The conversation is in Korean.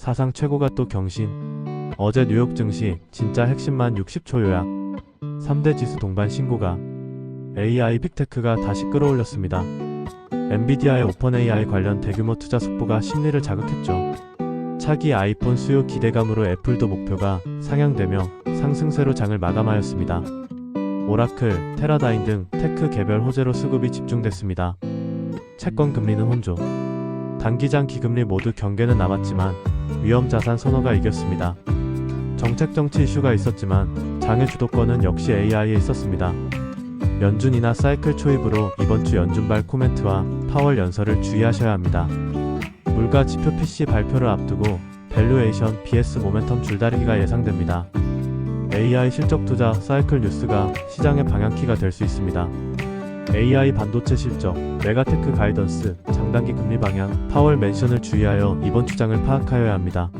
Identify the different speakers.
Speaker 1: 사상 최고가 또 경신. 어제 뉴욕 증시 진짜 핵심만 60초 요약. 3대 지수 동반 신고가. AI 빅테크가 다시 끌어올렸습니다. 엔비디아의 오픈 AI 관련 대규모 투자 속보가 심리를 자극했죠. 차기 아이폰 수요 기대감으로 애플도 목표가 상향되며 상승세로 장을 마감하였습니다. 오라클, 테라다인 등 테크 개별 호재로 수급이 집중됐습니다. 채권 금리는 혼조. 단기장 기금리 모두 경계는 남았지만 위험 자산 선호가 이겼습니다. 정책 정치 이슈가 있었지만 장의 주도권은 역시 AI에 있었습니다. 연준이나 사이클 초입으로 이번 주 연준발 코멘트와 파월 연설을 주의하셔야 합니다. 물가 지표 PC 발표를 앞두고 밸류에이션 BS 모멘텀 줄다리기가 예상됩니다. AI 실적 투자 사이클 뉴스가 시장의 방향키가 될 수 있습니다. AI 반도체 실적, 메가테크 가이던스, 장단기 금리 방향, 파월 멘션을 주의하여 이번 주장을 파악하여야 합니다.